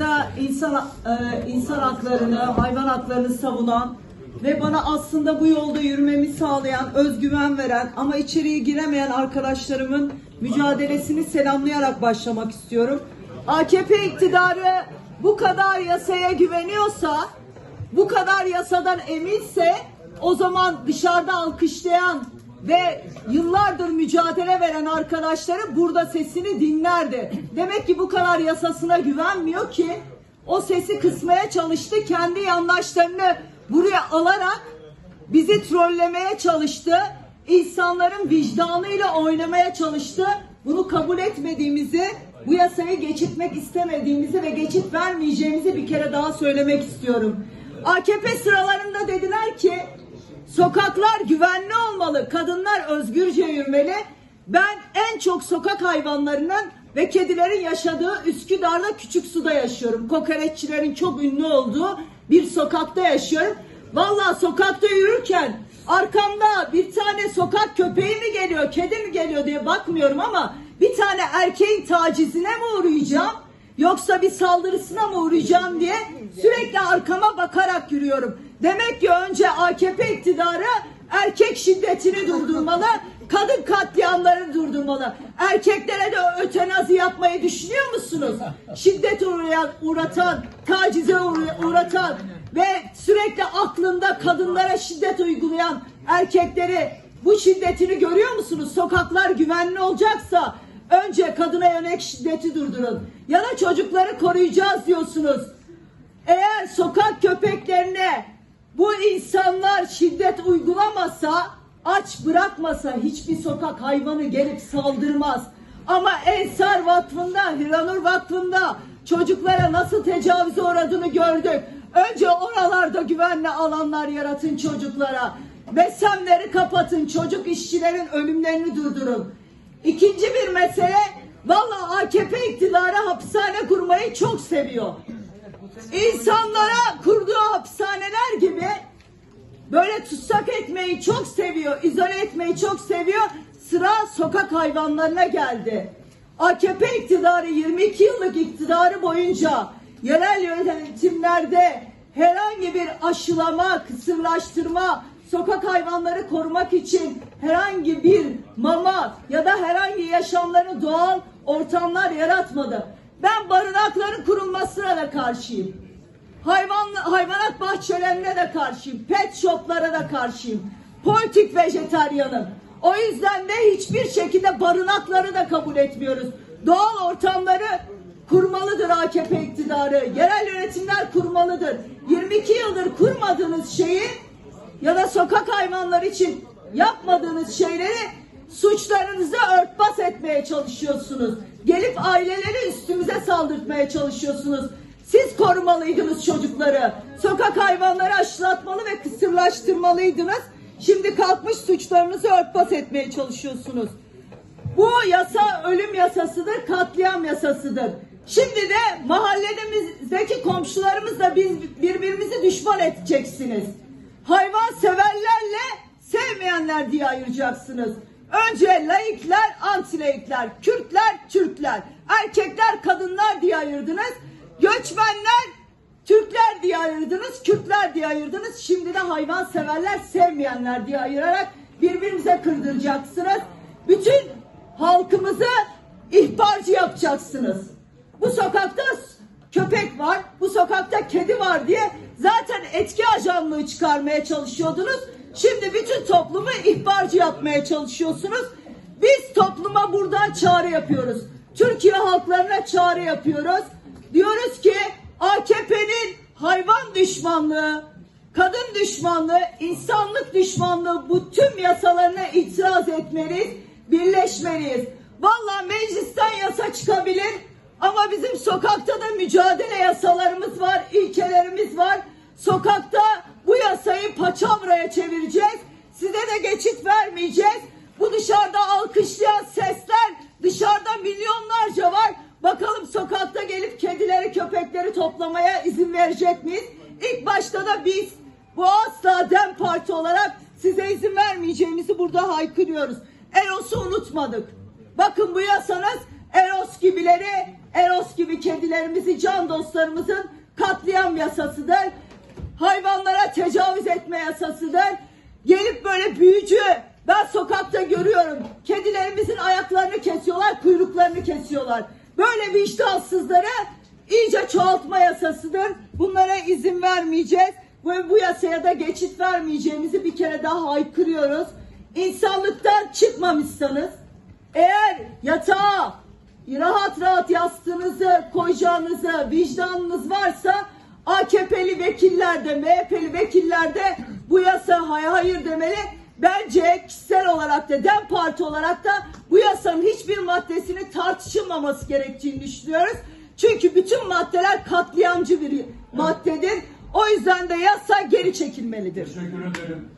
da insan e, insan haklarını, hayvan haklarını savunan ve bana aslında bu yolda yürümemi sağlayan, özgüven veren ama içeriye giremeyen arkadaşlarımın mücadelesini selamlayarak başlamak istiyorum. AKP iktidarı bu kadar yasaya güveniyorsa, bu kadar yasadan eminse o zaman dışarıda alkışlayan ve yıllardır mücadele veren arkadaşları burada sesini dinlerdi. Demek ki bu kadar yasasına güvenmiyor ki o sesi kısmaya çalıştı. Kendi yandaşlarını buraya alarak bizi trollemeye çalıştı. İnsanların vicdanıyla oynamaya çalıştı. Bunu kabul etmediğimizi, bu yasayı geçitmek istemediğimizi ve geçit vermeyeceğimizi bir kere daha söylemek istiyorum. AKP sıralarında dediler ki Sokaklar güvenli olmalı, kadınlar özgürce yürümeli. Ben en çok sokak hayvanlarının ve kedilerin yaşadığı Üsküdar'da Küçük Su'da yaşıyorum. Kokoreççilerin çok ünlü olduğu bir sokakta yaşıyorum. Vallahi sokakta yürürken arkamda bir tane sokak köpeği mi geliyor, kedi mi geliyor diye bakmıyorum ama bir tane erkeğin tacizine mi uğrayacağım? Yoksa bir saldırısına mı uğrayacağım diye sürekli arkama bakarak yürüyorum. Demek ki önce AKP iktidarı erkek şiddetini durdurmalı, kadın katliamlarını durdurmalı. Erkeklere de ötenazi yapmayı düşünüyor musunuz? Şiddet uğrayan, uğratan, tacize uğra- uğratan ve sürekli aklında kadınlara şiddet uygulayan erkekleri bu şiddetini görüyor musunuz? Sokaklar güvenli olacaksa önce kadına yönelik şiddeti durdurun. Ya da çocukları koruyacağız diyorsunuz. Eğer sokak köpeklerine bu insanlar şiddet uygulamasa, aç bırakmasa hiçbir sokak hayvanı gelip saldırmaz. Ama Ensar Vakfı'nda, Hiranur Vakfı'nda çocuklara nasıl tecavüze uğradığını gördük. Önce oralarda güvenli alanlar yaratın çocuklara. Besemleri kapatın, çocuk işçilerin ölümlerini durdurun. İkinci bir mesele, vallahi AKP iktidarı hapishane kurmayı çok seviyor. İnsanlara kurduğu hapishaneler gibi böyle tutsak etmeyi çok seviyor, izole etmeyi çok seviyor. Sıra sokak hayvanlarına geldi. AKP iktidarı 22 yıllık iktidarı boyunca yerel yönetimlerde herhangi bir aşılama, kısırlaştırma, sokak hayvanları korumak için herhangi bir mama ya da herhangi yaşamları doğal ortamlar yaratmadı. Ben barınakların kurulmasına da karşıyım. Hayvan, hayvanat bahçelerine de karşıyım. Pet shoplara da karşıyım. Politik vejetaryanım. O yüzden de hiçbir şekilde barınakları da kabul etmiyoruz. Doğal ortamları kurmalıdır AKP iktidarı. Yerel yönetimler kurmalıdır. 22 yıldır kurmadığınız şeyi ya da sokak hayvanları için yapmadığınız şeyleri suçlarınızı örtbas etmeye çalışıyorsunuz. Gelip aileleri üstümüze saldırtmaya çalışıyorsunuz. Siz korumalıydınız çocukları. Sokak hayvanları aşılatmalı ve kısırlaştırmalıydınız. Şimdi kalkmış suçlarınızı örtbas etmeye çalışıyorsunuz. Bu yasa ölüm yasasıdır, katliam yasasıdır. Şimdi de mahallemizdeki komşularımızla biz birbirimizi düşman edeceksiniz. Hayvan severlerle sevmeyenler diye ayıracaksınız. Önce laikler, antilaikler, Kürtler, Türkler, erkekler, kadınlar diye ayırdınız. Göçmenler, Türkler diye ayırdınız, Kürtler diye ayırdınız. Şimdi de hayvan severler, sevmeyenler diye ayırarak birbirimize kırdıracaksınız. Bütün halkımızı ihbarcı yapacaksınız. Bu sokakta köpek var, bu sokakta kedi var diye zaten etki ajanlığı çıkarmaya çalışıyordunuz. Şimdi bütün toplumu ihbarcı yapmaya çalışıyorsunuz. Biz topluma buradan çağrı yapıyoruz. Türkiye halklarına çağrı yapıyoruz. Diyoruz ki AKP'nin hayvan düşmanlığı, kadın düşmanlığı, insanlık düşmanlığı bu tüm yasalarına itiraz etmeliyiz, birleşmeliyiz. Vallahi meclisten yasa çıkabilir ama bizim sokakta da mücadele yasalarımız var, ilkelerimiz var. Sokakta bu yasayı paçavraya çevireceğiz. Size de geçit vermeyeceğiz. Bu dışarıda alkışlayan sesler dışarıda milyonlarca var. Bakalım sokakta gelip kedileri köpekleri toplamaya izin verecek miyiz? İlk başta da biz bu asla Dem Parti olarak size izin vermeyeceğimizi burada haykırıyoruz. Eros'u unutmadık. Bakın bu yasanız Eros gibileri, Eros gibi kedilerimizi, can dostlarımızın katliam yasasıdır. Hayvanlara tecavüz etme yasasıdır. Gelip böyle büyücü, ben sokakta görüyorum. Kedilerimizin ayaklarını kesiyorlar, kuyruklarını kesiyorlar. Böyle vicdansızları iyice çoğaltma yasasıdır. Bunlara izin vermeyeceğiz. Ve bu yasaya da geçit vermeyeceğimizi bir kere daha haykırıyoruz. İnsanlıktan çıkmamışsanız, eğer yatağa rahat rahat yastığınızı koyacağınızı vicdanınız varsa AKP'li vekiller de MHP'li vekiller de bu yasa hayır, hayır demeli. Bence kişisel olarak da DEM Parti olarak da bu yasanın hiçbir maddesinin tartışılmaması gerektiğini düşünüyoruz. Çünkü bütün maddeler katliamcı bir maddedir. O yüzden de yasa geri çekilmelidir. Teşekkür ederim.